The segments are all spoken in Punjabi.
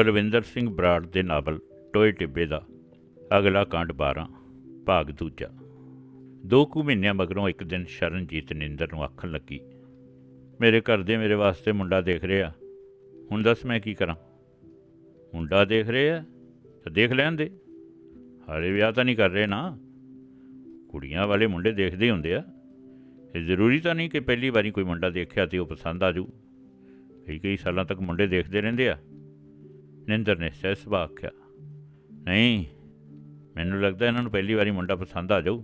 ਬਲਵਿੰਦਰ ਸਿੰਘ ਬਰਾੜ ਦੇ ਨਾਵਲ ਟੋਏ ਟਿੱਬੇ ਦਾ ਅਗਲਾ ਕਾਂਡ 12 ਭਾਗ ਦੂਜਾ। ਦੋ ਕੁ ਮਹੀਨਿਆਂ ਮਗਰੋਂ ਇੱਕ ਦਿਨ ਸ਼ਰਨਜੀਤ ਨਿੰਦਰ ਨੂੰ ਆਖਣ ਲੱਗੀ, ਮੇਰੇ ਘਰ ਦੇ ਮੇਰੇ ਵਾਸਤੇ ਮੁੰਡਾ ਦੇਖ ਰਿਹਾ। ਹੁਣ ਦੱਸ ਮੈਂ ਕੀ ਕਰਾਂ? ਮੁੰਡਾ ਦੇਖ ਰਹੇ ਆ ਤਾਂ ਦੇਖ ਲੈਣ ਦੇ। ਹਾਲੇ ਵਿਆਹ ਤਾਂ ਨਹੀਂ ਕਰ ਰਹੇ ਨਾ। ਕੁੜੀਆਂ ਵਾਲੇ ਮੁੰਡੇ ਦੇਖਦੇ ਹੀ ਹੁੰਦੇ ਆ। ਇਹ ਜ਼ਰੂਰੀ ਤਾਂ ਨਹੀਂ ਕਿ ਪਹਿਲੀ ਵਾਰੀ ਕੋਈ ਮੁੰਡਾ ਦੇਖਿਆ ਤੇ ਉਹ ਪਸੰਦ ਆ ਜੂ ਕਈ ਕਈ ਸਾਲਾਂ ਤੱਕ ਮੁੰਡੇ ਦੇਖਦੇ ਰਹਿੰਦੇ ਆ। ਨਿੰਦਰ ਨੇ ਸਹਿ ਸੁਭਾਅ ਆਖਿਆ, ਨਹੀਂ, ਮੈਨੂੰ ਲੱਗਦਾ ਇਹਨਾਂ ਨੂੰ ਪਹਿਲੀ ਵਾਰੀ ਮੁੰਡਾ ਪਸੰਦ ਆ ਜਾਊ।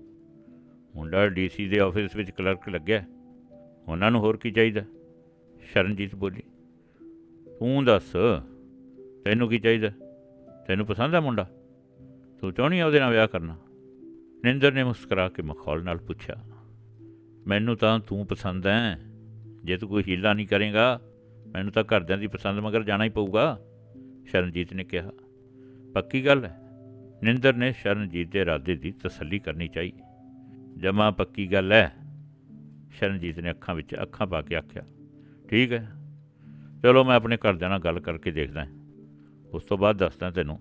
ਮੁੰਡਾ ਡੀਸੀ ਦੇ ਆਫਿਸ ਵਿੱਚ ਕਲਰਕ ਲੱਗਿਆ। ਉਹਨਾਂ ਨੂੰ ਹੋਰ ਕੀ ਚਾਹੀਦਾ? ਸ਼ਰਨਜੀਤ ਬੋਲੀ, ਤੂੰ ਦੱਸ, ਤੈਨੂੰ ਕੀ ਚਾਹੀਦਾ? ਤੈਨੂੰ ਪਸੰਦ ਆ ਮੁੰਡਾ? ਤੂੰ ਚਾਹੁੰਦੀ ਆ ਉਹਦੇ ਨਾਲ ਵਿਆਹ ਕਰਨਾ? ਨਿੰਦਰ ਨੇ ਮੁਸਕਰਾ ਕੇ ਮਖੌਲ ਨਾਲ ਪੁੱਛਿਆ, ਮੈਨੂੰ ਤਾਂ ਤੂੰ ਪਸੰਦ ਹੈ ਜੇ ਤੂੰ ਕੋਈ ਹੀਲਾ ਨਹੀਂ ਕਰੇਗਾ, ਮੈਨੂੰ ਤਾਂ ਘਰਦਿਆਂ ਦੀ ਪਸੰਦ ਮਗਰ ਜਾਣਾ ਹੀ ਪਊਗਾ। ਸ਼ਰਨਜੀਤ ਨੇ ਕਿਹਾ, ਪੱਕੀ ਗੱਲ ਹੈ, ਨਿੰਦਰ ਨੇ ਸ਼ਰਨਜੀਤ ਦੇ ਇਰਾਦੇ ਦੀ ਤਸੱਲੀ ਕਰਨੀ ਚਾਹੀ। ਜਮਾ ਪੱਕੀ ਗੱਲ ਹੈ, ਸ਼ਰਨਜੀਤ ਨੇ ਅੱਖਾਂ ਵਿੱਚ ਅੱਖਾਂ ਪਾ ਕੇ ਆਖਿਆ, ਠੀਕ ਹੈ, ਚਲੋ ਮੈਂ ਆਪਣੇ ਘਰਦਿਆਂ ਨਾਲ ਗੱਲ ਕਰਕੇ ਦੇਖਦਾ ਉਸ ਤੋਂ ਬਾਅਦ ਦੱਸਦਾ ਤੈਨੂੰ,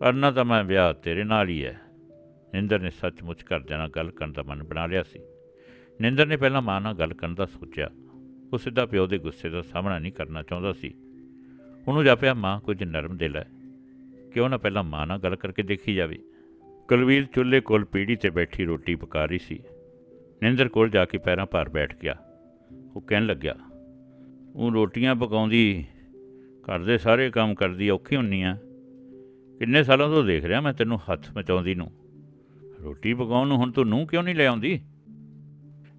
ਕਰਨਾ ਤਾਂ ਮੈਂ ਵਿਆਹ ਤੇਰੇ ਨਾਲ ਹੀ ਹੈ। ਨਿੰਦਰ ਨੇ ਸੱਚਮੁੱਚ ਘਰਦਿਆਂ ਨਾਲ ਗੱਲ ਕਰਨ ਦਾ ਮਨ ਬਣਾ ਲਿਆ ਸੀ। ਨਿੰਦਰ ਨੇ ਪਹਿਲਾਂ ਮਾਂ ਨਾਲ ਗੱਲ ਕਰਨ ਦਾ ਸੋਚਿਆ। ਉਹ ਸਿੱਧਾ ਪਿਓ ਦੇ ਗੁੱਸੇ ਦਾ ਸਾਹਮਣਾ ਨਹੀਂ ਕਰਨਾ ਚਾਹੁੰਦਾ ਸੀ। ਉਹਨੂੰ ਜਾਪਿਆ ਮਾਂ ਕੁਝ ਨਰਮ ਦਿਲ ਹੈ। ਕਿਉਂ ਨਾ ਪਹਿਲਾਂ ਮਾਂ ਨਾਲ ਗੱਲ ਕਰਕੇ ਦੇਖੀ ਜਾਵੇ। ਕੁਲਵੀਰ ਚੁੱਲ੍ਹੇ ਕੋਲ ਪੀੜੀ ਤੇ ਬੈਠੀ ਰੋਟੀ ਪਕਾ ਰਹੀ ਸੀ। ਨਿੰਦਰ ਕੋਲ ਜਾ ਕੇ ਪੈਰਾਂ ਭਾਰ ਬੈਠ ਗਿਆ। ਉਹ ਕਹਿਣ ਲੱਗਿਆ, ਉਹ ਰੋਟੀਆਂ ਪਕਾਉਂਦੀ, ਘਰ ਦੇ ਸਾਰੇ ਕੰਮ ਕਰਦੀ, ਔਖੀ ਹੁੰਨੀ ਆ। ਕਿੰਨੇ ਸਾਲਾਂ ਤੋਂ ਦੇਖ ਰਿਹਾ ਮੈਂ ਤੈਨੂੰ ਹੱਥ ਮਚਾਉਂਦੀ ਨੂੰ। ਰੋਟੀ ਪਕਾਉਣ ਨੂੰ ਹੁਣ ਤੂੰ ਨੂੰ ਕਿਉਂ ਨਹੀਂ ਲੈ ਆਉਂਦੀ?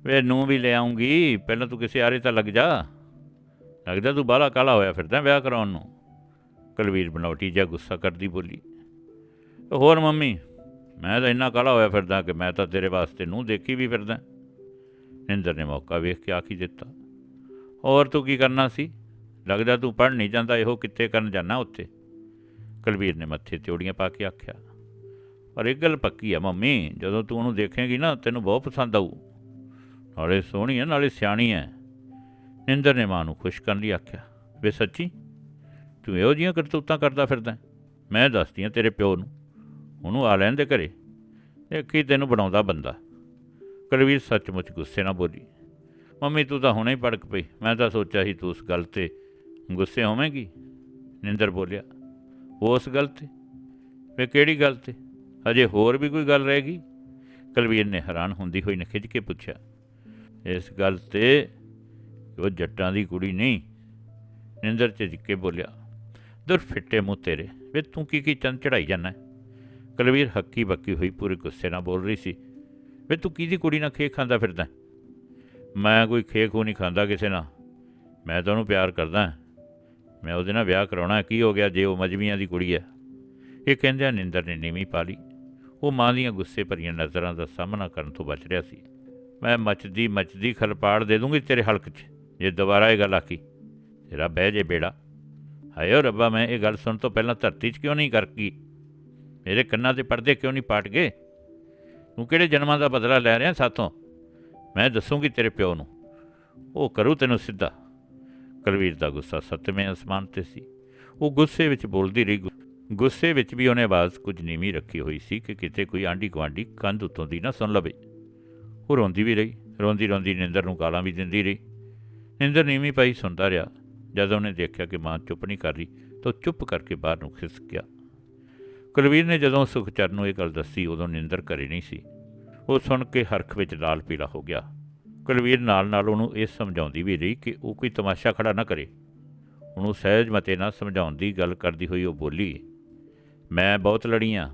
ਵੇ ਨੂੰ ਵੀ ਲੈ ਆਉਂਗੀ ਪਹਿਲਾਂ ਤੂੰ ਕਿਸੇ ਆਰੇ ਤਾਂ ਲੱਗ ਜਾ। ਲੱਗਦਾ ਤੂੰ ਬਾਹਲਾ ਕਾਲਾ ਹੋਇਆ ਫਿਰਦਾ ਵਿਆਹ ਕਰਾਉਣ ਨੂੰ। ਕੁਲਵੀਰ ਬਨੌਟੀ ਜਿਹਾ ਗੁੱਸਾ ਕਰਦੀ ਬੋਲੀ, ਹੋਰ ਮੰਮੀ, ਮੈਂ ਤਾਂ ਇੰਨਾ ਕਾਲਾ ਹੋਇਆ ਫਿਰਦਾ ਕਿ ਮੈਂ ਤਾਂ ਤੇਰੇ ਵਾਸਤੇ ਨੂੰ ਦੇਖੀ ਵੀ ਫਿਰਦਾ। ਨਿੰਦਰ ਨੇ ਮੌਕਾ ਵੇਖ ਕੇ ਆਖੀ ਦਿੱਤਾ, ਹੋਰ ਤੂੰ ਕੀ ਕਰਨਾ ਸੀ? ਲੱਗਦਾ ਤੂੰ ਪੜ੍ਹ ਨਹੀਂ ਜਾਂਦਾ, ਇਹੋ ਕਿੱਥੇ ਕਰਨ ਜਾਣਾ ਉੱਥੇ? ਕੁਲਵੀਰ ਨੇ ਮੱਥੇ ਤਿਉੜੀਆਂ ਪਾ ਕੇ ਆਖਿਆ, ਪਰ ਇੱਕ ਗੱਲ ਪੱਕੀ ਆ ਮੰਮੀ, ਜਦੋਂ ਤੂੰ ਉਹਨੂੰ ਦੇਖੇਂਗੀ ਨਾ, ਤੈਨੂੰ ਬਹੁਤ ਪਸੰਦ ਆਊ। ਨਾਲੇ ਸੋਹਣੀ ਹੈ ਨਾਲੇ ਸਿਆਣੀ ਹੈ ਨਿੰਦਰ ਨੇ ਮਾਂ ਨੂੰ ਖੁਸ਼ ਕਰਨ ਲਈ ਆਖਿਆ, ਵੇ ਸੱਚੀ, ਤੂੰ ਇਹੋ ਜਿਹੀਆਂ ਕਰਤੂਤਾਂ ਕਰਦਾ ਫਿਰਦਾ ਮੈਂ ਦੱਸਦੀ ਹਾਂ ਤੇਰੇ ਪਿਓ ਨੂੰ। ਉਹਨੂੰ ਆ ਲੈਣ ਦੇ ਘਰੇ। ਦੇਖੀ ਤੈਨੂੰ ਬਣਾਉਂਦਾ ਬੰਦਾ। ਕੁਲਵੀਰ ਸੱਚਮੁੱਚ ਗੁੱਸੇ ਨਾਲ ਬੋਲੀ, ਮੰਮੀ, ਤੂੰ ਤਾਂ ਹੁਣੇ ਹੀ ਭੜਕ ਪਈ। ਮੈਂ ਤਾਂ ਸੋਚਿਆ ਸੀ ਤੂੰ ਉਸ ਗੱਲ ਤੇ ਗੁੱਸੇ ਹੋਵੇਂਗੀ। ਨਿੰਦਰ ਬੋਲਿਆ ਉਸ ਗੱਲ ਤੇ? ਵੇ ਕਿਹੜੀ ਗੱਲ ਤੇ? ਅਜੇ ਹੋਰ ਵੀ ਕੋਈ ਗੱਲ ਰਹੇਗੀ ਕੁਲਵੀਰ ਨੇ ਹੈਰਾਨ ਹੁੰਦੀ ਹੋਈ ਨੇ ਖਿੱਚ ਕੇ ਪੁੱਛਿਆ, ਇਸ ਗੱਲ ਤੇ ਉਹ ਜੱਟਾਂ ਦੀ ਕੁੜੀ ਨਹੀਂ। ਨਿੰਦਰ ਝਿਜਕੇ ਬੋਲਿਆ, ਦੁਰ ਫਿੱਟੇ ਮੂੰਹ ਤੇਰੇ, ਵੇ ਤੂੰ ਕੀ ਕੀ ਚੰਨ ਚੜਾਈ ਜਾਂਦਾ ਕਲਵੀਰ ਹੱਕੀ ਬੱਕੀ ਹੋਈ ਪੂਰੇ ਗੁੱਸੇ ਨਾਲ ਬੋਲ ਰਹੀ ਸੀ, ਵੇ ਤੂੰ ਕਿਹਦੀ ਕੁੜੀ ਨਾਲ ਖੇ ਖਾਂਦਾ ਫਿਰਦਾ ਮੈਂ ਕੋਈ ਖੇ ਖੂ ਨਹੀਂ ਖਾਂਦਾ ਕਿਸੇ ਨਾਲ। ਮੈਂ ਤਾਂ ਉਹਨੂੰ ਪਿਆਰ ਕਰਦਾ ਮੈਂ ਉਹਦੇ ਨਾਲ ਵਿਆਹ ਕਰਾਉਣਾ ਕੀ ਹੋ ਗਿਆ ਜੇ ਉਹ ਮਜ਼ਮੀਆਂ ਦੀ ਕੁੜੀ ਹੈ? ਇਹ ਕਹਿੰਦਿਆਂ ਨਿੰਦਰ ਨੇ ਨੀਵੀਂ ਪਾ ਲਈ ਉਹ ਮਾਂ ਦੀਆਂ ਗੁੱਸੇ ਭਰੀਆਂ ਨਜ਼ਰਾਂ ਦਾ ਸਾਹਮਣਾ ਕਰਨ ਤੋਂ ਬਚ ਰਿਹਾ ਸੀ। ਮੈਂ ਮੱਚਦੀ ਮੱਚਦੀ ਖਲਪਾੜ ਦੇ ਦੂੰਗੀ ਤੇਰੇ ਹਲਕ 'ਚ। ਜੇ ਦੁਬਾਰਾ ਇਹ ਗੱਲ ਆਖੀ ਤੇਰਾ ਬਹਿ ਜੇ ਬੇੜਾ। ਹਾਏ ਓ ਰੱਬਾ, ਮੈਂ ਇਹ ਗੱਲ ਸੁਣ ਤੋਂ ਪਹਿਲਾਂ ਧਰਤੀ 'ਚ ਕਿਉਂ ਨਹੀਂ ਕਰਕੀ? ਮੇਰੇ ਕੰਨਾਂ ਤੇ ਪਰਦੇ ਕਿਉਂ ਨਹੀਂ ਪਾਟ ਗਏ? ਤੂੰ ਕਿਹੜੇ ਜਨਮਾਂ ਦਾ ਬਦਲਾ ਲੈ ਰਿਹਾ ਸਾਥੋਂ? ਮੈਂ ਦੱਸੂਗੀ ਤੇਰੇ ਪਿਓ ਨੂੰ। ਉਹ ਕਰੂ ਤੈਨੂੰ ਸਿੱਧਾ। ਕੁਲਵੀਰ ਦਾ ਗੁੱਸਾ ਸੱਤਵੇਂ ਅਸਮਾਨ ਤੇ ਸੀ। ਉਹ ਗੁੱਸੇ ਵਿੱਚ ਬੋਲਦੀ ਰਹੀ। ਗੁ- ਗੁੱਸੇ ਵਿੱਚ ਵੀ ਉਹਨੇ ਆਵਾਜ਼ ਕੁਝ ਨੀਵੀਂ ਰੱਖੀ ਹੋਈ ਸੀ ਕਿ ਕਿਤੇ ਕੋਈ ਆਂਢੀ ਗੁਆਂਢੀ ਕੰਧ ਉੱਤੋਂ ਦੀ ਨਾ ਸੁਣ ਲਵੇ। ਉਹ ਰੋਂਦੀ ਵੀ ਰਹੀ। ਰੋਂਦੀ ਰੋਂਦੀ ਨਿੰਦਰ ਨੂੰ ਗਾਲਾਂ ਵੀ ਦਿੰਦੀ ਰਹੀ। ਨਿੰਦਰ ਨੀਵੀਂ ਪਈ ਸੁਣਦਾ ਰਿਹਾ। ਜਦੋਂ ਉਹਨੇ ਦੇਖਿਆ ਕਿ ਮਾਂ ਚੁੱਪ ਨਹੀਂ ਕਰ ਰਹੀ, ਤਾਂ ਉਹ ਚੁੱਪ ਕਰਕੇ ਬਾਹਰ ਨੂੰ ਖਿਸਕ ਗਿਆ। ਕੁਲਵੀਰ ਨੇ ਜਦੋਂ ਸੁਖਚਰਨ ਨੂੰ ਇਹ ਗੱਲ ਦੱਸੀ, ਉਦੋਂ ਨਿੰਦਰ ਘਰੇ ਨਹੀਂ ਸੀ। ਉਹ ਸੁਣ ਕੇ ਹਰਖ ਵਿੱਚ ਲਾਲ ਪੀਲਾ ਹੋ ਗਿਆ। ਕੁਲਵੀਰ ਨਾਲ ਨਾਲ ਉਹਨੂੰ ਇਹ ਸਮਝਾਉਂਦੀ ਵੀ ਰਹੀ ਕਿ ਉਹ ਕੋਈ ਤਮਾਸ਼ਾ ਖੜਾ ਨਾ ਕਰੇ। ਉਹਨੂੰ ਸਹਿਜ ਮਤੇ ਨਾਲ ਸਮਝਾਉਣ ਦੀ ਗੱਲ ਕਰਦੀ ਹੋਈ ਉਹ ਬੋਲੀ, ਮੈਂ ਬਹੁਤ ਲੜੀਆਂ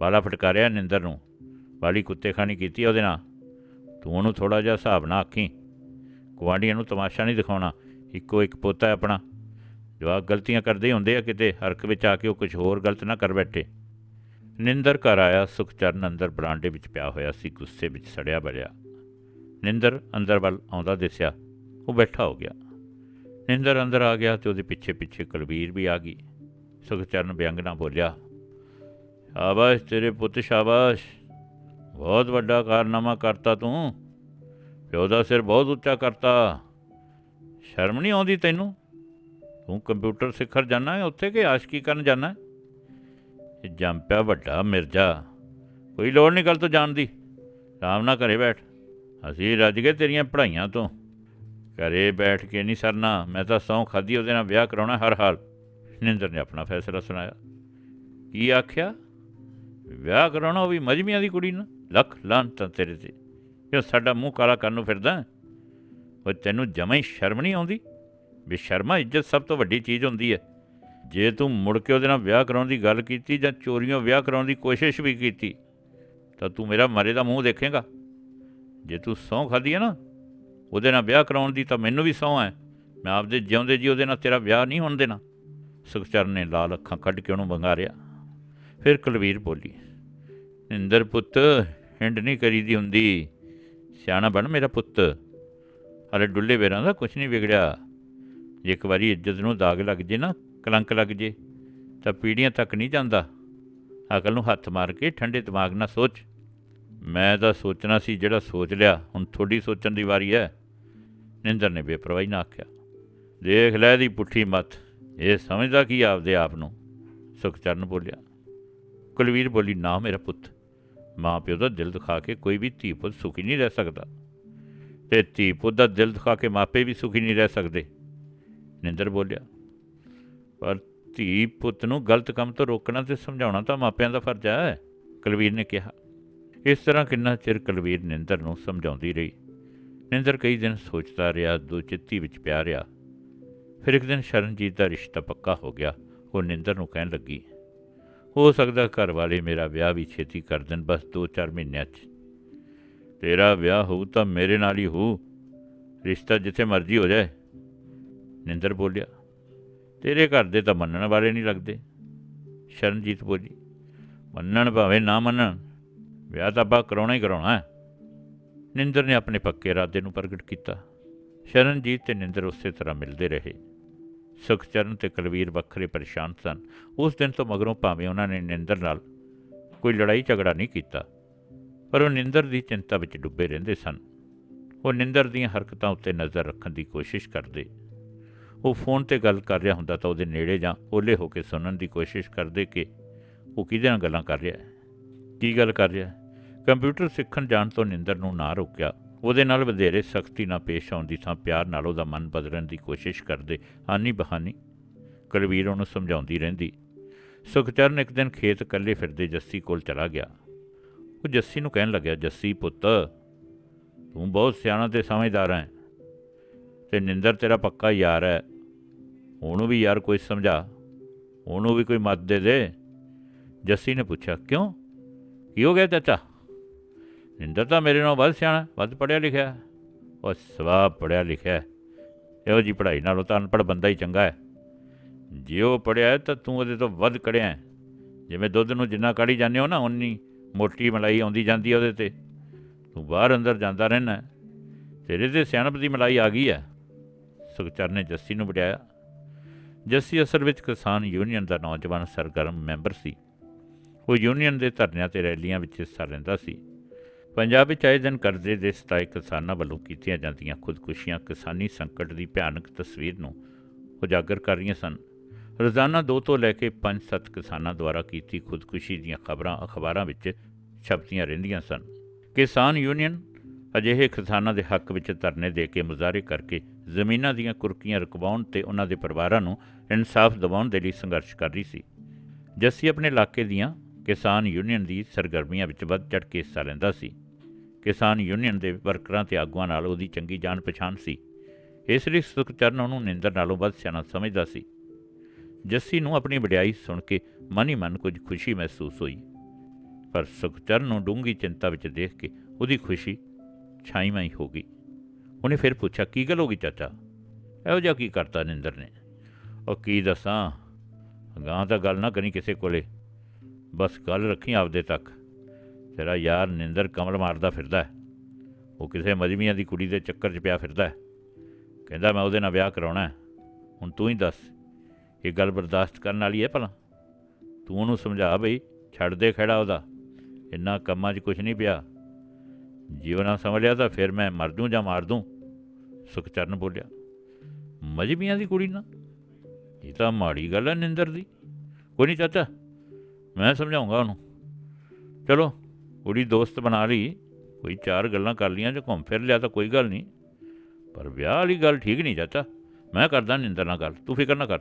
ਬਾਲਾ ਫਟਕਾਰਿਆ ਨਿੰਦਰ ਨੂੰ। ਬਾਲੀ ਕੁੱਤੇ ਖਾਣੀ ਕੀਤੀ ਉਹਦੇ ਨਾਲ। ਤੂੰ ਉਹਨੂੰ ਥੋੜਾ ਜਿਹਾ ਹਿਸਾਬ ਨਾਲ ਆਖੀ। ਗੁਆਂਢੀਆਂ ਨੂੰ ਤਮਾਸ਼ਾ ਨਹੀਂ ਦਿਖਾਉਣਾ, ਇੱਕੋ ਇੱਕ ਪੋਤਾ ਹੈ ਆਪਣਾ। ਜਵਾਕ ਗਲਤੀਆਂ ਕਰਦੇ ਹੀ ਹੁੰਦੇ ਆ ਕਿਤੇ, ਹਰਕ ਵਿੱਚ ਆ ਕੇ ਉਹ ਕੁਝ ਹੋਰ ਗਲਤ ਨਾ ਕਰ ਬੈਠੇ। ਨਿੰਦਰ ਘਰ ਆਇਆ, ਸੁਖਚਰਨ ਅੰਦਰ ਬਰਾਂਡੇ ਵਿੱਚ ਪਿਆ ਹੋਇਆ ਸੀ, ਗੁੱਸੇ ਵਿੱਚ ਸੜਿਆ ਬਲਿਆ ਨਿੰਦਰ ਅੰਦਰ ਵੱਲ ਆਉਂਦਾ ਦਿਸਿਆ, ਉਹ ਬੈਠਾ ਹੋ ਗਿਆ। ਨਿੰਦਰ ਅੰਦਰ ਆ ਗਿਆ ਤੇ ਉਹਦੇ ਪਿੱਛੇ ਪਿੱਛੇ ਕੁਲਵੀਰ ਵੀ ਆ ਗਈ। ਸੁਖਚਰਨ ਵਿਅੰਗ ਨਾਲ ਬੋਲਿਆ, ਸ਼ਾਬਾਸ਼ ਤੇਰੇ ਪੁੱਤ, ਸ਼ਾਬਾਸ਼। ਬਹੁਤ ਵੱਡਾ ਕਾਰਨਾਮਾ ਕਰਤਾ ਤੂੰ। ਪਿਓ ਦਾ ਸਿਰ ਬਹੁਤ ਉੱਚਾ ਕਰਤਾ। ਸ਼ਰਮ ਨਹੀਂ ਆਉਂਦੀ ਤੈਨੂੰ? ਤੂੰ ਕੰਪਿਊਟਰ ਸਿੱਖਰ ਜਾਣਾ ਹੈ, ਉੱਥੇ ਕਿ ਆਸ਼ਕੀ ਕਰਨ ਜਾਣਾ ਇਹ ਜੰਪਿਆ ਵੱਡਾ ਮਿਰਜ਼ਾ, ਕੋਈ ਲੋੜ ਨਹੀਂ ਗੱਲ ਤੋਂ ਜਾਣ ਦੀ। ਆਰਾਮ ਨਾਲ ਘਰੇ ਬੈਠ। ਅਸੀਂ ਰੱਜ ਗਏ ਤੇਰੀਆਂ ਪੜ੍ਹਾਈਆਂ ਤੋਂ। ਘਰੇ ਬੈਠ ਕੇ ਨਹੀਂ ਸਰਨਾ, ਮੈਂ ਤਾਂ ਸਹੁੰ ਖਾਦੀ ਉਹਦੇ ਨਾਲ ਵਿਆਹ ਕਰਾਉਣਾ ਹਰ ਹਾਲ। ਨਿੰਦਰ ਨੇ ਆਪਣਾ ਫੈਸਲਾ ਸੁਣਾਇਆ। ਕੀ ਆਖਿਆ? ਵਿਆਹ ਕਰਾਉਣਾ ਉਹ ਵੀ ਮਜਮੀਆਂ ਦੀ ਕੁੜੀ ਨਾਲ ਲੱਖ ਲਾਂਤਾਂ ਤੇਰੇ ਤੇ। ਕਿਉਂ ਸਾਡਾ ਮੂੰਹ ਕਾਲਾ ਕਰਨ ਨੂੰ ਫਿਰਦਾ ਉਹ ਤੈਨੂੰ ਜਮਾਂ ਹੀ ਸ਼ਰਮ ਨਹੀਂ ਆਉਂਦੀ? ਬੇਸ਼ਰਮਾ ਇੱਜ਼ਤ ਸਭ ਤੋਂ ਵੱਡੀ ਚੀਜ਼ ਹੁੰਦੀ ਹੈ। ਜੇ ਤੂੰ ਮੁੜ ਕੇ ਉਹਦੇ ਨਾਲ ਵਿਆਹ ਕਰਾਉਣ ਦੀ ਗੱਲ ਕੀਤੀ ਜਾਂ ਚੋਰੀਆਂ ਵਿਆਹ ਕਰਾਉਣ ਦੀ ਕੋਸ਼ਿਸ਼ ਵੀ ਕੀਤੀ, ਤਾਂ ਤੂੰ ਮੇਰਾ ਮਰੇ ਦਾ ਮੂੰਹ ਦੇਖੇਗਾ। ਜੇ ਤੂੰ ਸਹੁੰ ਖਾਦੀ ਹੈ ਨਾ, ਉਹਦੇ ਨਾਲ ਵਿਆਹ ਕਰਾਉਣ ਦੀ ਤਾਂ ਮੈਨੂੰ ਵੀ ਸਹੁੰ ਹੈ। ਮੈਂ ਆਪਦੇ ਜਿਉਂਦੇ ਜੀ ਉਹਦੇ ਨਾਲ ਤੇਰਾ ਵਿਆਹ ਨਹੀਂ ਹੋਣ ਦੇਣਾ। ਸੁਖਚਰਨ ਨੇ ਲਾਲ ਅੱਖਾਂ ਕੱਢ ਕੇ ਉਹਨੂੰ ਵੰਗਾਰਿਆ। ਫਿਰ ਕੁਲਵੀਰ ਬੋਲੀ, ਨਿੰਦਰ ਪੁੱਤ, ਹਿੰਡ ਨਹੀਂ ਕਰੀਦੀ ਹੁੰਦੀ। ਸਿਆਣਾ ਬਣ ਮੇਰਾ ਪੁੱਤ। ਹਲੇ ਡੁੱਲੇ ਵੇਰਾਂ ਦਾ ਕੁਝ ਨਹੀਂ ਵਿਗੜਿਆ। ਜੇ ਇੱਕ ਵਾਰੀ ਇੱਜ਼ਤ ਨੂੰ ਦਾਗ ਲੱਗ ਜੇ ਨਾ, ਕਲੰਕ ਲੱਗ ਜੇ, ਤਾਂ ਪੀੜੀਆਂ ਤੱਕ ਨਹੀਂ ਜਾਂਦਾ। ਅਕਲ ਨੂੰ ਹੱਥ ਮਾਰ ਕੇ ਠੰਡੇ ਦਿਮਾਗ ਨਾਲ ਸੋਚ। ਮੈਂ ਤਾਂ ਸੋਚਣਾ ਸੀ ਜਿਹੜਾ ਸੋਚ ਲਿਆ, ਹੁਣ ਥੋੜੀ ਸੋਚਣ ਦੀ ਵਾਰੀ ਹੈ। ਨਿੰਦਰ ਨੇ ਬੇਪਰਵਾਹੀ ਨਾਲ ਆਖਿਆ, ਦੇਖ ਲੈ ਦੀ ਪੁੱਠੀ ਮੱਤ, ਇਹ ਸਮਝਦਾ ਕੀ ਆਪਦੇ ਆਪ ਨੂੰ? ਸੁਖਚਰਨ ਬੋਲਿਆ, ਕੁਲਵੀਰ ਬੋਲੀ, ਨਾ ਮੇਰਾ ਪੁੱਤ ਮਾਂ ਪਿਓ ਦਾ ਦਿਲ ਦਿਖਾ ਕੇ ਕੋਈ ਵੀ ਧੀ ਪੁੱਤ ਸੁਖੀ ਨਹੀਂ ਰਹਿ ਸਕਦਾ। ਤੇ ਧੀ ਪੁੱਤ ਦਾ ਦਿਲ ਦਿਖਾ ਕੇ ਮਾਪੇ ਵੀ ਸੁਖੀ ਨਹੀਂ ਰਹਿ ਸਕਦੇ। ਨਿੰਦਰ ਬੋਲਿਆ, ਪਰ ਧੀ ਪੁੱਤ ਨੂੰ ਗਲਤ ਕੰਮ ਤੋਂ ਰੋਕਣਾ ਤੇ ਸਮਝਾਉਣਾ ਤਾਂ ਮਾਪਿਆਂ ਦਾ ਫਰਜ਼ ਹੈ, ਕਲਵੀਰ ਨੇ ਕਿਹਾ। ਇਸ ਤਰ੍ਹਾਂ ਕਿੰਨਾ ਚਿਰ ਕਲਵੀਰ ਨਿੰਦਰ ਨੂੰ ਸਮਝਾਉਂਦੀ ਰਹੀ। ਨਿੰਦਰ ਕਈ ਦਿਨ ਸੋਚਦਾ ਰਿਹਾ, ਦੋ ਚਿੱਤੀ ਵਿੱਚ ਪਿਆ ਰਿਹਾ। ਫਿਰ ਇੱਕ ਦਿਨ ਸ਼ਰਨਜੀਤ ਦਾ ਰਿਸ਼ਤਾ ਪੱਕਾ ਹੋ ਗਿਆ। ਉਹ ਨਿੰਦਰ ਨੂੰ ਕਹਿਣ ਲੱਗੀ ਹੋ ਸਕਦਾ ਘਰ ਵਾਲੇ ਮੇਰਾ ਵਿਆਹ ਵੀ ਛੇਤੀ ਕਰ ਦੇਣ, ਬਸ 2-4 ਮਹੀਨਿਆਂ 'ਚ। ਤੇਰਾ ਵਿਆਹ ਹੋਊ ਤਾਂ ਮੇਰੇ ਨਾਲ ਹੀ ਹੋਊ। ਰਿਸ਼ਤਾ ਜਿੱਥੇ ਮਰਜ਼ੀ ਹੋ ਜਾਏ। ਨਿੰਦਰ ਬੋਲਿਆ, ਤੇਰੇ ਘਰ ਦੇ ਤਾਂ ਮੰਨਣ ਵਾਲੇ ਨਹੀਂ ਲੱਗਦੇ। ਸ਼ਰਨਜੀਤ ਬੋਲੀ, ਮੰਨਣ ਭਾਵੇਂ ਨਾ ਮੰਨਣ, ਵਿਆਹ ਤਾਂ ਆਪਾਂ ਕਰਾਉਣਾ ਹੀ ਕਰਾਉਣਾ ਹੈ। ਨਿੰਦਰ ਨੇ ਆਪਣੇ ਪੱਕੇ ਇਰਾਦੇ ਨੂੰ ਪ੍ਰਗਟ ਕੀਤਾ। ਸ਼ਰਨਜੀਤ ਤੇ ਨਿੰਦਰ ਉਸੇ ਤਰ੍ਹਾਂ ਮਿਲਦੇ ਰਹੇ। ਸੁਖਚਰਨ ਤੇ ਕੁਲਵੀਰ ਵੱਖਰੇ ਪਰੇਸ਼ਾਨ ਸਨ। ਉਸ ਦਿਨ ਤੋਂ ਮਗਰੋਂ ਭਾਵੇਂ ਉਹਨਾਂ ਨੇ ਨਿੰਦਰ ਨਾਲ ਕੋਈ ਲੜਾਈ ਝਗੜਾ ਨਹੀਂ ਕੀਤਾ, ਪਰ ਉਹ ਨਿੰਦਰ ਦੀ ਚਿੰਤਾ ਵਿੱਚ ਡੁੱਬੇ ਰਹਿੰਦੇ ਸਨ। ਉਹ ਨਿੰਦਰ ਦੀਆਂ ਹਰਕਤਾਂ ਉੱਤੇ ਨਜ਼ਰ ਰੱਖਣ ਦੀ ਕੋਸ਼ਿਸ਼ ਕਰਦੇ। ਉਹ ਫੋਨ ਤੇ ਗੱਲ ਕਰ ਰਿਹਾ ਹੁੰਦਾ ਤਾਂ ਉਹਦੇ ਨੇੜੇ ਜਾਂ ਓਲੇ ਹੋ ਕੇ ਸੁਣਨ ਦੀ ਕੋਸ਼ਿਸ਼ ਕਰਦੇ ਕਿ ਉਹ ਕਿਹਦੇ ਨਾਲ ਗੱਲਾਂ ਕਰ ਰਿਹਾ ਹੈ? ਕੀ ਗੱਲ ਕਰ ਰਿਹਾ ਹੈ? ਕੰਪਿਊਟਰ ਸਿੱਖਣ ਜਾਣ ਤੋਂ ਨਿੰਦਰ ਨੂੰ ਨਾ ਰੋਕਿਆ ਉਹਦੇ ਨਾਲ ਵਧੇਰੇ ਸਖਤੀ ਨਾਲ ਪੇਸ਼ ਆਉਣ ਦੀ ਥਾਂ ਪਿਆਰ ਨਾਲ ਉਹਦਾ ਮਨ ਬਦਲਣ ਦੀ ਕੋਸ਼ਿਸ਼ ਕਰਦੇ ਆਨੀ ਬਹਾਨੀ ਕੁਲਵੀਰ ਉਹਨੂੰ ਸਮਝਾਉਂਦੀ ਰਹਿੰਦੀ। ਸੁਖਚਰਨ ਇੱਕ ਦਿਨ ਖੇਤ ਇਕੱਲੇ ਫਿਰਦੇ ਜੱਸੀ ਕੋਲ ਚਲਾ ਗਿਆ। ਉਹ ਜੱਸੀ ਨੂੰ ਕਹਿਣ ਲੱਗਿਆ, ਜੱਸੀ ਪੁੱਤ, ਤੂੰ ਬਹੁਤ ਸਿਆਣਾ ਤੇ ਸਮਝਦਾਰ ਹੈ ਤੇ ਨਿੰਦਰ ਤੇਰਾ ਪੱਕਾ ਯਾਰ ਹੈ। ਉਹਨੂੰ ਵੀ ਯਾਰ ਕੋਈ ਸਮਝਾ, ਉਹਨੂੰ ਵੀ ਕੋਈ ਮਤ ਦੇ ਦੇ। ਜੱਸੀ ਨੇ ਪੁੱਛਿਆ, ਕਿਉਂ? ਕੀ ਹੋ ਗਿਆ ਚਾਚਾ? ਨਿੰਦਰ ਤਾਂ ਮੇਰੇ ਨਾਲੋਂ ਵੱਧ ਸਿਆਣਾ, ਵੱਧ ਪੜਿਆ ਲਿਖਿਆ। ਹੈ। ਉਹ ਸਵਾ ਪੜਿਆ ਲਿਖਿਆ ਇਹੋ ਜੀ ਪੜ੍ਹਾਈ ਨਾਲੋਂ ਤਾਂ ਅਨਪੜ੍ਹ ਬੰਦਾ ਹੀ ਚੰਗਾ ਹੈ। ਜੇ ਉਹ ਪੜਿਆ ਤਾਂ ਤੂੰ ਉਹਦੇ ਤੋਂ ਵੱਧ ਕੜਿਆ ਜਿਵੇਂ ਦੁੱਧ ਨੂੰ ਜਿੰਨਾ ਕਾੜੀ ਜਾਂਦੇ ਹੋ ਨਾ ਉਨੀ ਮੋਟੀ ਮਲਾਈ ਆਉਂਦੀ ਜਾਂਦੀ ਹੈ ਉਹਦੇ ਤੇ। ਤੂੰ ਬਾਹਰ ਅੰਦਰ ਜਾਂਦਾ ਰਹਿਣਾ ਤੇਰੇ ਤੇ ਸਿਆਣਪ ਦੀ ਮਲਾਈ ਆ ਗਈ ਹੈ। ਸੁਖਚਰ ਨੇ ਜੱਸੀ ਨੂੰ ਵਡਿਆਇਆ ਜੱਸੀ ਅਸਲ ਵਿੱਚ ਕਿਸਾਨ ਯੂਨੀਅਨ ਦਾ ਨੌਜਵਾਨ ਸਰਗਰਮ ਮੈਂਬਰ ਸੀ। ਉਹ ਯੂਨੀਅਨ ਦੇ ਧਰਨਿਆਂ ਤੇ ਰੈਲੀਆਂ ਵਿੱਚ ਹਿੱਸਾ ਲੈਂਦਾ ਸੀ। ਪੰਜਾਬ ਵਿੱਚ ਆਏ ਦਿਨ ਕਰਜ਼ੇ ਦੇ ਸਤਾਏ ਕਿਸਾਨਾਂ ਵੱਲੋਂ ਕੀਤੀਆਂ ਜਾਂਦੀਆਂ ਖੁਦਕੁਸ਼ੀਆਂ ਕਿਸਾਨੀ ਸੰਕਟ ਦੀ ਭਿਆਨਕ ਤਸਵੀਰ ਨੂੰ ਉਜਾਗਰ ਕਰ ਰਹੀਆਂ ਸਨ। ਰੋਜ਼ਾਨਾ ਦੋ ਤੋਂ ਲੈ ਕੇ 5-7 ਕਿਸਾਨਾਂ ਦੁਆਰਾ ਕੀਤੀ ਖੁਦਕੁਸ਼ੀ ਦੀਆਂ ਖਬਰਾਂ ਅਖਬਾਰਾਂ ਵਿੱਚ ਛਪਦੀਆਂ ਰਹਿੰਦੀਆਂ ਸਨ। ਕਿਸਾਨ ਯੂਨੀਅਨ ਅਜਿਹੇ ਕਿਸਾਨਾਂ ਦੇ ਹੱਕ ਵਿੱਚ ਧਰਨੇ ਦੇ ਕੇ ਮੁਜ਼ਾਹਰੇ ਕਰਕੇ ਜ਼ਮੀਨਾਂ ਦੀਆਂ ਕੁਰਕੀਆਂ ਰੁਕਵਾਉਣ ਤੇ ਉਹਨਾਂ ਦੇ ਪਰਿਵਾਰਾਂ ਨੂੰ ਇਨਸਾਫ ਦਿਵਾਉਣ ਦੇ ਲਈ ਸੰਘਰਸ਼ ਕਰ ਰਹੀ ਸੀ। ਜੱਸੀ ਆਪਣੇ ਇਲਾਕੇ ਦੀਆਂ ਕਿਸਾਨ ਯੂਨੀਅਨ ਦੀ ਸਰਗਰਮੀਆਂ ਵਿੱਚ ਵੱਧ ਚੜ੍ਹ ਕੇ ਹਿੱਸਾ ਲੈਂਦਾ ਸੀ। ਕਿਸਾਨ ਯੂਨੀਅਨ ਦੇ ਵਰਕਰਾਂ ਤੇ ਆਗੂਆਂ ਨਾਲ ਉਹਦੀ ਚੰਗੀ ਜਾਣ ਪਛਾਣ ਸੀ। ਇਸ ਲਈ ਸੁਖਚਰਨ ਉਹਨੂੰ ਨਿੰਦਰ ਨਾਲੋਂ ਵੱਧ ਸਿਆਣਾ ਸਮਝਦਾ ਸੀ। ਜੱਸੀ ਨੂੰ ਆਪਣੀ ਵਡਿਆਈ ਸੁਣ ਕੇ ਮਨ ਹੀ ਮਨ ਕੁਝ ਖੁਸ਼ੀ ਮਹਿਸੂਸ ਹੋਈ। ਪਰ ਸੁਖਚਰਨ ਨੂੰ ਡੂੰਘੀ ਚਿੰਤਾ ਵਿੱਚ ਦੇਖ ਕੇ ਉਹਦੀ ਖੁਸ਼ੀ ਛਾਈਵਾਂ ਹੀ ਹੋ ਗਈ। ਉਹਨੇ ਫਿਰ ਪੁੱਛਿਆ, ਕੀ ਗੱਲ ਹੋ ਗਈ ਚਾਚਾ? ਇਹੋ ਜਿਹਾ ਕੀ ਕਰਤਾ ਨਿੰਦਰ ਨੇ? ਉਹ ਕੀ ਦੱਸਾਂ? ਗਾਂ ਤਾਂ ਗੱਲ ਨਾ ਕਰੀ ਕਿਸੇ ਕੋਲੇ। ਬਸ ਗੱਲ ਰੱਖੀ ਆਪਦੇ ਤੱਕ। ਤੇਰਾ ਯਾਰ ਨਿੰਦਰ ਕਮਲ ਮਾਰਦਾ ਫਿਰਦਾ ਹੈ। ਉਹ ਕਿਸੇ ਮਜਮੀਆਂ ਦੀ ਕੁੜੀ ਦੇ ਚੱਕਰ 'ਚ ਪਿਆ ਫਿਰਦਾ ਹੈ। ਕਹਿੰਦਾ, ਮੈਂ ਉਹਦੇ ਨਾਲ ਵਿਆਹ ਕਰਾਉਣਾ ਹੈ। ਹੁਣ ਤੂੰ ਹੀ ਦੱਸ, ਇਹ ਗੱਲ ਬਰਦਾਸ਼ਤ ਕਰਨ ਵਾਲੀ ਹੈ ਭਲਾ? ਤੂੰ ਉਹਨੂੰ ਸਮਝਾ ਬਈ, ਛੱਡ ਦੇ ਖੜਾ ਉਹਦਾ। ਇੰਨਾ ਕੰਮਾਂ 'ਚ ਕੁਝ ਨਹੀਂ ਪਿਆ। ਜੀਵਨਾ ਸਮਝ ਲਿਆ ਤਾਂ ਫਿਰ ਮੈਂ ਮਰ ਦੂੰ ਜਾਂ ਮਾਰ ਦੂੰ। ਸੁਖਚਰਨ ਬੋਲਿਆ ਮਜਬੀਆਂ ਦੀ ਕੁੜੀ ਨਾ? ਇਹ ਤਾਂ ਮਾੜੀ ਗੱਲ ਹੈ ਨਿੰਦਰ ਦੀ। ਕੋਈ ਨਹੀਂ ਚਾਚਾ, ਮੈਂ ਸਮਝਾਉਂਗਾ ਉਹਨੂੰ। ਚਲੋ ਕੁੜੀ ਦੋਸਤ ਬਣਾ ਲਈ, ਕੋਈ ਚਾਰ ਗੱਲਾਂ ਕਰ ਲੀਆਂ ਜੇ ਘੁੰਮ ਫਿਰ ਲਿਆ ਤਾਂ ਕੋਈ ਗੱਲ ਨਹੀਂ। ਪਰ ਵਿਆਹ ਵਾਲੀ ਗੱਲ ਠੀਕ ਨਹੀਂ ਚਾਚਾ। ਮੈਂ ਕਰਦਾ ਨਿੰਦਰ ਨਾਲ ਗੱਲ, ਤੂੰ ਫਿਕਰ ਨਾ ਕਰ।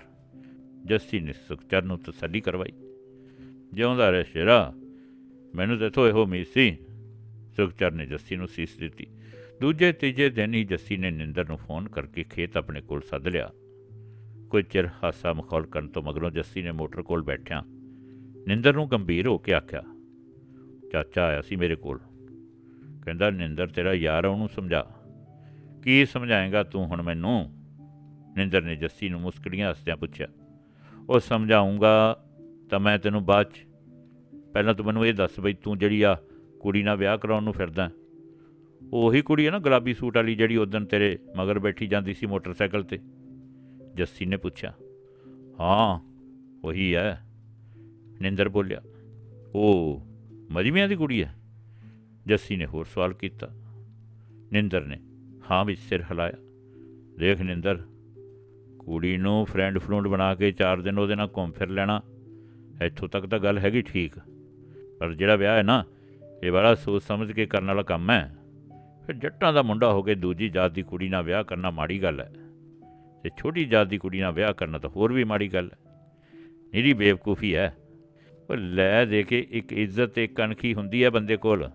ਜੱਸੀ ਨੇ ਸੁਖਚਰ ਨੂੰ ਤਸੱਲੀ ਕਰਵਾਈ। ਜਿਉਂਦਾ ਰਹਿ ਸ਼ੇਰਾ, ਮੈਨੂੰ ਤੇ ਥੋ ਇਹੋ ਉਮੀਦ ਸੀ। ਸੁਖਚਰ ਨੇ ਜੱਸੀ ਨੂੰ ਸੀਸ ਦਿੱਤੀ। ਦੂਜੇ ਤੀਜੇ ਦਿਨ ਹੀ ਜੱਸੀ ਨੇ ਨਿੰਦਰ ਨੂੰ ਫੋਨ ਕਰਕੇ ਖੇਤ ਆਪਣੇ ਕੋਲ ਸੱਦ ਲਿਆ। ਕੋਈ ਚਿਰ ਹਾਸਾ ਮਖੌਲ ਕਰਨ ਤੋਂ ਮਗਰੋਂ ਜੱਸੀ ਨੇ ਮੋਟਰ ਕੋਲ ਬੈਠਿਆ ਨਿੰਦਰ ਨੂੰ ਗੰਭੀਰ ਹੋ ਕੇ ਆਖਿਆ ਚਾਚਾ ਆਇਆ ਸੀ ਮੇਰੇ ਕੋਲ। ਕਹਿੰਦਾ ਨਿੰਦਰ ਤੇਰਾ ਯਾਰ ਆ, ਉਹਨੂੰ ਸਮਝਾ। ਕੀ ਸਮਝਾਏਗਾ ਤੂੰ ਹੁਣ ਮੈਨੂੰ? ਨਿੰਦਰ ਨੇ ਜੱਸੀ ਨੂੰ ਮੁਸਕੜੀਆਂ ਹੱਸਦਿਆਂ ਪੁੱਛਿਆ। ਉਹ ਸਮਝਾਉਂਗਾ ਤਾਂ ਮੈਂ ਤੈਨੂੰ ਬਾਅਦ ਚ। ਪਹਿਲਾਂ ਤੂੰ ਮੈਨੂੰ ਇਹ ਦੱਸ ਬਈ ਤੂੰ ਜਿਹੜੀ ਆ ਕੁੜੀ ਨਾਲ ਵਿਆਹ ਕਰਾਉਣ ਨੂੰ ਫਿਰਦਾ ਉਹੀ ਕੁੜੀ ਹੈ ਨਾ ਗੁਲਾਬੀ ਸੂਟ ਵਾਲੀ ਜਿਹੜੀ ਉਦੋਂ ਤੇਰੇ ਮਗਰ ਬੈਠੀ ਜਾਂਦੀ ਸੀ ਮੋਟਰਸਾਈਕਲ ਤੇ? ਜੱਸੀ ਨੇ ਪੁੱਛਿਆ। ਹਾਂ ਉਹੀ ਹੈ। ਨਿੰਦਰ ਬੋਲਿਆ। ਉਹ ਮਜਮੀਆਂ ਦੀ ਕੁੜੀ ਹੈ। ਜੱਸੀ ਨੇ ਹੋਰ ਸਵਾਲ ਕੀਤਾ। ਨਿੰਦਰ ਨੇ ਹਾਂ ਵਿੱਚ ਸਿਰ ਹਿਲਾਇਆ। ਦੇਖ ਨਿੰਦਰ, ਕੁੜੀ ਨੂੰ ਫਰੈਂਡ ਫਰੂੰਡ ਬਣਾ ਕੇ ਚਾਰ ਦਿਨ ਉਹਦੇ ਨਾਲ ਘੁੰਮ ਫਿਰ ਲੈਣਾ, ਇੱਥੋਂ ਤੱਕ ਤਾਂ ਗੱਲ ਹੈਗੀ ਠੀਕ। ਪਰ ਜਿਹੜਾ ਵਿਆਹ ਹੈ ਨਾ, ਇਹ ਬੜਾ ਸੋਚ ਸਮਝ ਕੇ ਕਰਨ ਵਾਲਾ ਕੰਮ ਹੈ। ਫਿਰ ਜੱਟਾਂ ਦਾ ਮੁੰਡਾ ਹੋ ਕੇ ਦੂਜੀ ਜਾਤ ਦੀ ਕੁੜੀ ਨਾਲ ਵਿਆਹ ਕਰਨਾ ਮਾੜੀ ਗੱਲ ਹੈ। ਤੇ ਛੋਟੀ ਜਾਤ ਦੀ ਕੁੜੀ ਨਾਲ ਵਿਆਹ ਕਰਨਾ ਤਾਂ ਹੋਰ ਵੀ ਮਾੜੀ ਗੱਲ ਹੈ। ਨਿਰੀ ਬੇਵਕੂਫੀ ਹੈ। ਪਰ ਲੈ ਦੇ ਕੇ ਇੱਕ ਇੱਜ਼ਤ ਤੇ ਇੱਕ ਅਣਖੀ ਹੁੰਦੀ ਹੈ ਬੰਦੇ ਕੋਲ।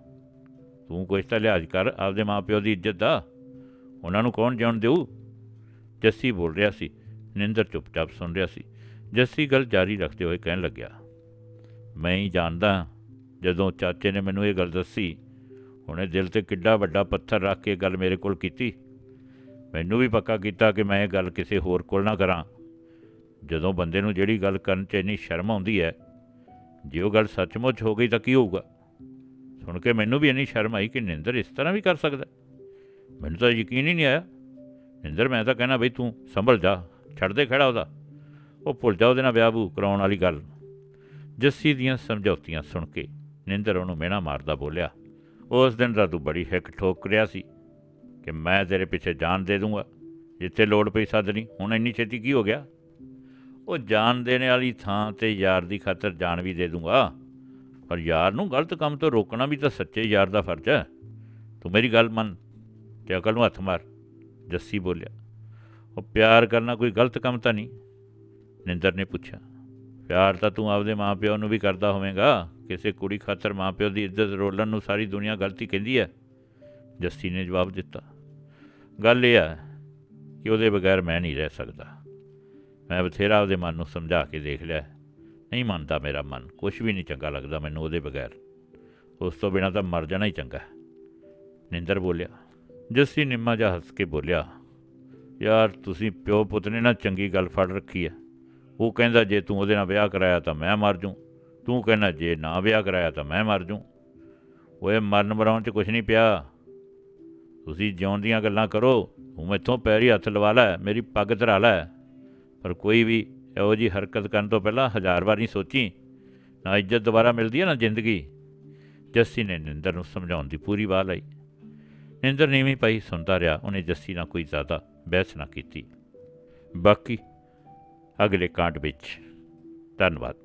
ਤੂੰ ਕੁਛ ਤਾਂ ਲਿਹਾਜ਼ ਕਰ ਆਪਦੇ ਮਾਪਿਓ ਦੀ ਇੱਜ਼ਤ ਦਾ। ਉਹਨਾਂ ਨੂੰ ਕੌਣ ਜਾਣ ਦੇਊ? ਜੱਸੀ ਬੋਲ ਰਿਹਾ ਸੀ। ਨਿੰਦਰ ਚੁੱਪਚਾਪ ਸੁਣ ਰਿਹਾ ਸੀ। ਜੱਸੀ ਗੱਲ ਜਾਰੀ ਰੱਖਦੇ ਹੋਏ ਕਹਿਣ ਲੱਗਿਆ, ਮੈਂ ਹੀ ਜਾਣਦਾ ਜਦੋਂ ਚਾਚੇ ਨੇ ਮੈਨੂੰ ਇਹ ਗੱਲ ਦੱਸੀ, ਉਹਨੇ ਦਿਲ ਤੇ ਕਿੱਡਾ ਵੱਡਾ ਪੱਥਰ ਰੱਖ ਕੇ ਗੱਲ ਮੇਰੇ ਕੋਲ ਕੀਤੀ। ਮੈਨੂੰ ਵੀ ਪੱਕਾ ਕੀਤਾ ਕਿ ਮੈਂ ਇਹ ਗੱਲ ਕਿਸੇ ਹੋਰ ਕੋਲ ਨਾ ਕਰਾਂ। ਜਦੋਂ ਬੰਦੇ ਨੂੰ ਜਿਹੜੀ ਗੱਲ ਕਰਨ 'ਚ ਇੰਨੀ ਸ਼ਰਮ ਆਉਂਦੀ ਹੈ ਜੇ ਉਹ ਗੱਲ ਸੱਚਮੁੱਚ ਹੋ ਗਈ ਤਾਂ ਕੀ ਹੋਊਗਾ? ਸੁਣ ਕੇ ਮੈਨੂੰ ਵੀ ਇੰਨੀ ਸ਼ਰਮ ਆਈ ਕਿ ਨਿੰਦਰ ਇਸ ਤਰ੍ਹਾਂ ਵੀ ਕਰ ਸਕਦਾ ਮੈਨੂੰ ਤਾਂ ਯਕੀਨ ਹੀ ਨਹੀਂ ਆਇਆ। ਨਿੰਦਰ, ਮੈਂ ਤਾਂ ਕਹਿਣਾ ਬਈ ਤੂੰ ਸੰਭਲ ਜਾ, ਛੱਡ ਦੇ ਖੜਾ ਉਹਦਾ। ਉਹ ਭੁੱਲ ਜਾ ਉਹਦੇ ਨਾਲ ਵਿਆਹ ਬੂ ਕਰਾਉਣ ਵਾਲੀ ਗੱਲ ਜੱਸੀ ਦੀਆਂ ਸਮਝੌਤੀਆਂ ਸੁਣ ਕੇ ਨਿੰਦਰ ਉਹਨੂੰ ਮਿਹਣਾ ਮਾਰਦਾ ਬੋਲਿਆ, ਉਸ ਦਿਨ ਦਾ ਤੂੰ ਬੜੀ ਹਿੱਕ ਠੋਕ ਰਿਆ ਸੀ ਕਿ ਮੈਂ ਤੇਰੇ ਪਿੱਛੇ ਜਾਨ ਦੇ ਦੂੰਗਾ। ਜਿੱਥੇ ਲੋੜ ਪਈ ਸੱਦ ਲਈ। ਹੁਣ ਇੰਨੀ ਛੇਤੀ ਕੀ ਹੋ ਗਿਆ? ਉਹ ਜਾਨ ਦੇਣ ਵਾਲੀ ਥਾਂ ਤੇ ਯਾਰ ਦੀ ਖਾਤਰ ਜਾਨ ਵੀ ਦੇ ਦੂੰਗਾ। ਪਰ ਯਾਰ ਨੂੰ ਗਲਤ ਕੰਮ ਤੋਂ ਰੋਕਣਾ ਵੀ ਤਾਂ ਸੱਚੇ ਯਾਰ ਦਾ ਫਰਜ਼ ਹੈ। ਤੂੰ ਮੇਰੀ ਗੱਲ ਮੰਨ ਤੇ ਅਕਲ ਨੂੰ ਹੱਥ ਮਾਰ, ਜੱਸੀ ਬੋਲਿਆ। ਉਹ ਪਿਆਰ ਕਰਨਾ ਕੋਈ ਗਲਤ ਕੰਮ ਤਾਂ ਨਹੀਂ, ਨਿੰਦਰ ਨੇ ਪੁੱਛਿਆ। ਪਿਆਰ ਤਾਂ ਤੂੰ ਆਪਦੇ ਮਾਪਿਓ ਨੂੰ ਵੀ ਕਰਦਾ ਹੋਵੇਂਗਾ। ਕਿਸੇ ਕੁੜੀ ਖਾਤਰ ਮਾਪਿਓ ਦੀ ਇੱਜ਼ਤ ਰੋਲਣ ਨੂੰ ਸਾਰੀ ਦੁਨੀਆ ਗਲਤੀ ਕਹਿੰਦੀ ਹੈ, ਜੱਸੀ ਨੇ ਜਵਾਬ ਦਿੱਤਾ। ਗੱਲ ਇਹ ਆ ਕਿ ਉਹਦੇ ਬਗੈਰ ਮੈਂ ਨਹੀਂ ਰਹਿ ਸਕਦਾ। ਮੈਂ ਬਥੇਰਾ ਉਹਦੇ ਮਨ ਨੂੰ ਸਮਝਾ ਕੇ ਦੇਖ ਲਿਆ। ਨਹੀਂ ਮੰਨਦਾ ਮੇਰਾ ਮਨ ਕੁਝ ਵੀ ਨਹੀਂ ਚੰਗਾ ਲੱਗਦਾ ਮੈਨੂੰ ਉਹਦੇ ਬਗੈਰ। ਉਸ ਤੋਂ ਬਿਨਾਂ ਤਾਂ ਮਰ ਜਾਣਾ ਹੀ ਚੰਗਾ ਨਿੰਦਰ ਬੋਲਿਆ, ਜੱਸੀ ਨਿੰਮਾ ਜਿਹਾ ਹੱਸ ਕੇ ਬੋਲਿਆ, ਯਾਰ ਤੁਸੀਂ ਪਿਓ ਪੁੱਤ ਨੇ ਨਾ ਚੰਗੀ ਗੱਲ ਫੜ ਰੱਖੀ ਹੈ। ਉਹ ਕਹਿੰਦਾ, ਜੇ ਤੂੰ ਉਹਦੇ ਨਾਲ ਵਿਆਹ ਕਰਾਇਆ ਤਾਂ ਮੈਂ ਮਰ ਜੂੰ ਤੂੰ ਕਹਿੰਦਾ, ਜੇ ਨਾ ਵਿਆਹ ਕਰਾਇਆ ਤਾਂ ਮੈਂ ਮਰ ਜੂੰ ਓਏ, ਮਰਨ ਮਰਾਉਣ 'ਚ ਕੁਝ ਨਹੀਂ ਪਿਆ। ਤੁਸੀਂ ਜਿਉਣ ਦੀਆਂ ਗੱਲਾਂ ਕਰੋ। ਤੂੰ ਮੈਥੋਂ ਪੈਰੀ ਹੱਥ ਲਵਾ ਲੈ, ਮੇਰੀ ਪੱਗ ਧਰਾ ਲੈ। ਪਰ ਕੋਈ ਵੀ ਇਹੋ ਜੀ ਹਰਕਤ ਕਰਨ ਤੋਂ ਪਹਿਲਾਂ ਹਜ਼ਾਰ ਵਾਰ ਨਹੀਂ ਸੋਚੀ, ਨਾ ਇੱਜ਼ਤ ਦੁਬਾਰਾ ਮਿਲਦੀ ਹੈ, ਨਾ ਜ਼ਿੰਦਗੀ। ਜੱਸੀ ਨੇ ਨਿੰਦਰ ਨੂੰ ਸਮਝਾਉਣ ਦੀ ਪੂਰੀ ਵਾਹ ਲਈ। ਨਿੰਦਰ ਨੀਵੀਂ ਪਈ ਸੁਣਦਾ ਰਿਹਾ, ਉਹਨੇ ਜੱਸੀ ਨਾਲ ਕੋਈ ਜ਼ਿਆਦਾ ਬਹਿਸ ਨਾ ਕੀਤੀ। ਬਾਕੀ ਅਗਲੇ ਕਾਂਡ ਵਿੱਚ। ਧੰਨਵਾਦ।